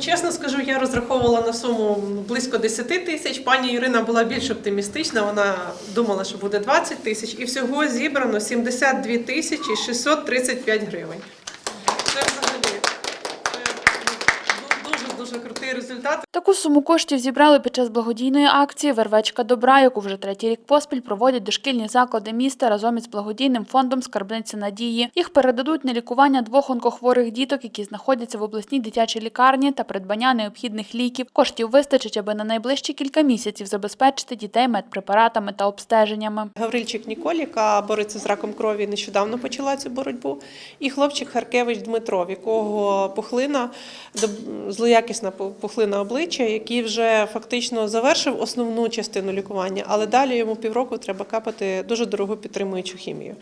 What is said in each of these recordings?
чесно скажу, я розраховувала на суму близько 10 тисяч. Пані Ірина була більш оптимістична. Вона думала, що буде 20 тисяч, і всього зібрано 72 тисячі 635 гривень. Це взагалі це дуже крутий результат. Таку суму коштів зібрали під час благодійної акції Вервечка добра, яку вже третій рік поспіль проводять дошкільні заклади міста разом із благодійним фондом Скарбниця надії. Їх передадуть на лікування двох онкохворих діток, які знаходяться в обласній дитячій лікарні та придбання необхідних ліків. Коштів вистачить, аби на найближчі кілька місяців забезпечити дітей медпрепаратами та обстеженнями. Гаврильчик Ніколь, яка бореться з раком крові, нещодавно почала цю боротьбу. І хлопчик Харкевич Дмитро, в якого пухлина, злоякісна пу- пухлина обличчя, який вже фактично завершив основну частину лікування, але далі йому півроку треба капати дуже дорогу підтримуючу хімію.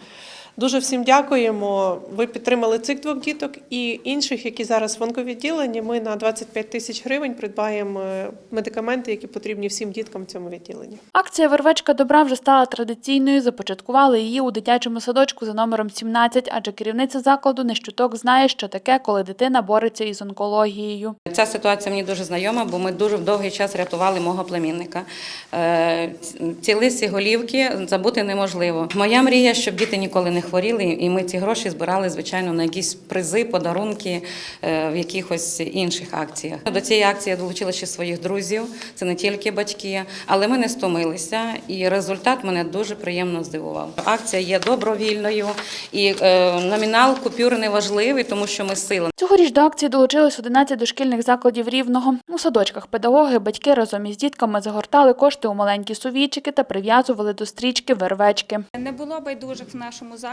Дуже всім дякуємо. Ви підтримали цих двох діток і інших, які зараз в онковідділенні. Ми на 25 тисяч гривень придбаємо е, медикаменти, які потрібні всім діткам в цьому відділенні. Акція Вервечка добра вже стала традиційною. Започаткували її у дитячому садочку за номером 17, адже керівниця закладу не щуток знає, що таке, коли дитина бореться із онкологією. Ця ситуація мені дуже знайома, бо ми дуже довгий час рятували мого племінника. Е, Ці лисі голівки забути неможливо. Моя мрія, щоб діти ніколи не хворіли, і ми ці гроші збирали, звичайно, на якісь призи, подарунки е, в якихось інших акціях. До цієї акції я долучила ще своїх друзів. Це не тільки батьки, але ми не стомилися, і результат мене дуже приємно здивував. Акція є добровільною, і е, номінал купюри не важливий, тому що ми сила. Цьогоріч до акції долучились 11 дошкільних закладів Рівного. У садочках педагоги, батьки разом із дітками загортали кошти у маленькі сувійчики та прив'язували до стрічки вервечки. Не було байдужих в нашому закладі.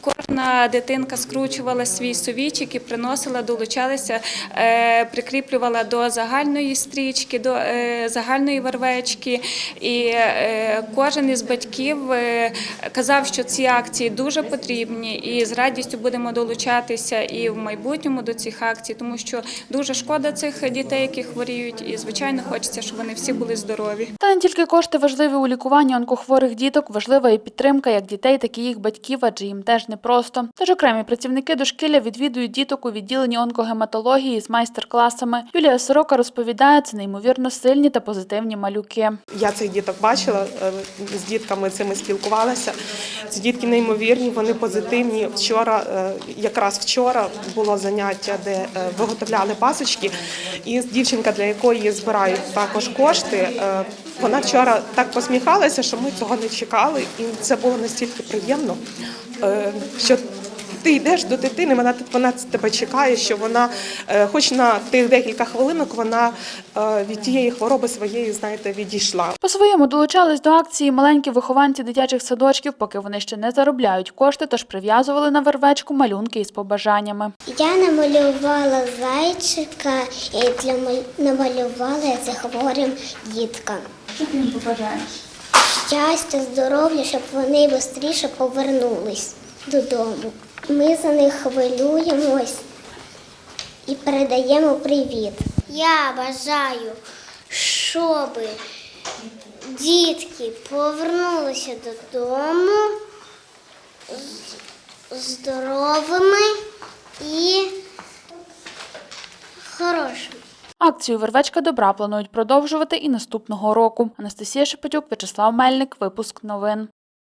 Кожна дитинка скручувала свій совічик і приносила, долучалася, е, прикріплювала до загальної стрічки, до е, загальної вервечки. І е, кожен із батьків казав, що ці акції дуже потрібні, і з радістю будемо долучатися і в майбутньому до цих акцій, тому що дуже шкода цих дітей, які хворіють, і звичайно хочеться, щоб вони всі були здорові. Та не тільки кошти важливі у лікуванні онкохворих діток, важлива і підтримка як дітей, так і їх батьків, адже їм теж непросто. Тож окремі працівники дошкілля відвідують діток у відділенні онкогематології з майстер-класами. Юлія Сорока розповідає, це неймовірно сильні та позитивні малюки. Я цих діток бачила, е, з дітками цими спілкувалася. Ці дітки неймовірні, вони позитивні. Вчора, е, якраз вчора, було заняття, де е, виготовляли пасочки, і дівчинка, для якої збирають також кошти. Вона вчора так посміхалася, що ми цього не чекали, і це було настільки приємно, що ти йдеш до дитини, вона вона тебе чекає, що вона, е, хоч на тих декілька хвилинок, вона е, від тієї хвороби своєї, знаєте, відійшла. По-своєму долучались до акції маленькі вихованці дитячих садочків, поки вони ще не заробляють кошти, тож прив'язували на вервечку малюнки із побажаннями. Я намалювала зайчика і для намалювала це хворим діткам. Що ти їм побажаєш? Щастя, здоров'я, щоб вони швидше повернулись додому. Ми за них хвилюємось і передаємо привіт. Я бажаю, щоб дітки повернулися додому здоровими і хорошими. Акцію Вервечка добра планують продовжувати і наступного року. Анастасія Шепетюк, В'ячеслав Мельник, випуск новин.